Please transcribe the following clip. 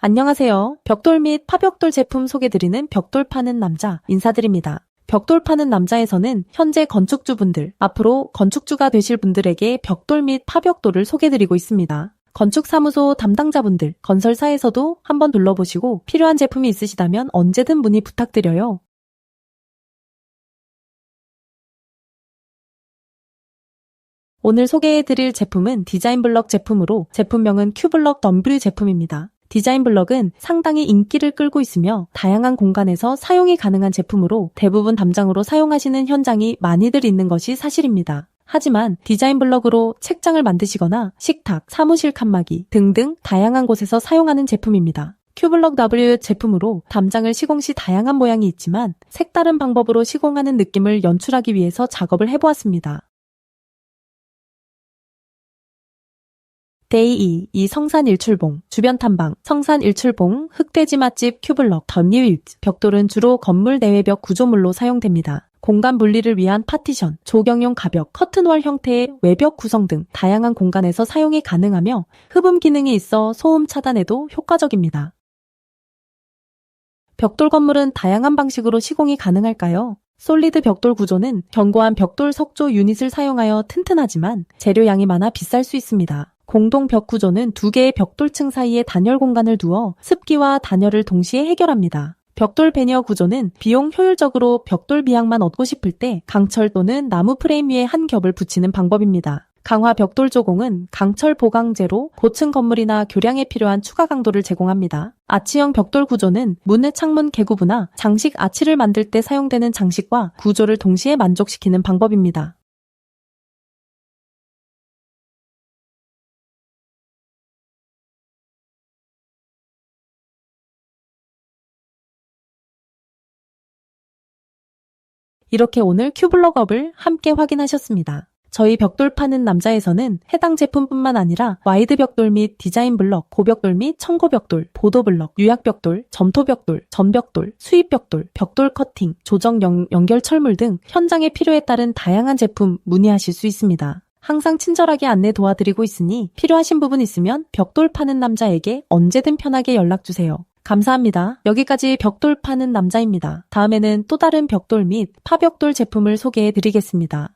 안녕하세요. 벽돌 및 파벽돌 제품 소개드리는 벽돌 파는 남자 인사드립니다. 벽돌 파는 남자에서는 현재 건축주분들, 앞으로 건축주가 되실 분들에게 벽돌 및 파벽돌을 소개드리고 있습니다. 건축사무소 담당자분들, 건설사에서도 한번 둘러보시고 필요한 제품이 있으시다면 언제든 문의 부탁드려요. 오늘 소개해드릴 제품은 디자인 블럭 제품으로 제품명은 큐블럭 덤블 제품입니다. 디자인 블럭은 상당히 인기를 끌고 있으며 다양한 공간에서 사용이 가능한 제품으로 대부분 담장으로 사용하시는 현장이 많이들 있는 것이 사실입니다. 하지만 디자인 블럭으로 책장을 만드시거나 식탁, 사무실 칸막이 등등 다양한 곳에서 사용하는 제품입니다. 큐블럭 W 제품으로 담장을 시공 시 다양한 모양이 있지만 색다른 방법으로 시공하는 느낌을 연출하기 위해서 작업을 해보았습니다. 데이 2, 이 성산 일출봉, 주변 탐방, 성산 일출봉, 흑돼지 맛집 큐블럭, 덧니윌 벽돌은 주로 건물 내외벽 구조물로 사용됩니다. 공간 분리를 위한 파티션, 조경용 가벽, 커튼월 형태의 외벽 구성 등 다양한 공간에서 사용이 가능하며 흡음 기능이 있어 소음 차단에도 효과적입니다. 벽돌 건물은 다양한 방식으로 시공이 가능할까요? 솔리드 벽돌 구조는 견고한 벽돌 석조 유닛을 사용하여 튼튼하지만 재료 양이 많아 비쌀 수 있습니다. 공동 벽 구조는 두 개의 벽돌층 사이에 단열 공간을 두어 습기와 단열을 동시에 해결합니다. 벽돌 배니어 구조는 비용 효율적으로 벽돌 비양만 얻고 싶을 때 강철 또는 나무 프레임 위에 한 겹을 붙이는 방법입니다. 강화 벽돌 조공은 강철 보강제로 고층 건물이나 교량에 필요한 추가 강도를 제공합니다. 아치형 벽돌 구조는 문의 창문 개구부나 장식 아치를 만들 때 사용되는 장식과 구조를 동시에 만족시키는 방법입니다. 이렇게 오늘 큐블럭업을 함께 확인하셨습니다. 저희 벽돌 파는 남자에서는 해당 제품뿐만 아니라 와이드 벽돌 및 디자인 블럭, 고벽돌 및 청고 벽돌, 보도 블럭, 유약 벽돌, 점토 벽돌, 전벽돌, 수입 벽돌, 벽돌 커팅, 조정 연, 연결 철물 등 현장의 필요에 따른 다양한 제품 문의하실 수 있습니다. 항상 친절하게 안내 도와드리고 있으니 필요하신 부분 있으면 벽돌 파는 남자에게 언제든 편하게 연락 주세요. 감사합니다. 여기까지 벽돌 파는 남자입니다. 다음에는 또 다른 벽돌 및 파벽돌 제품을 소개해 드리겠습니다.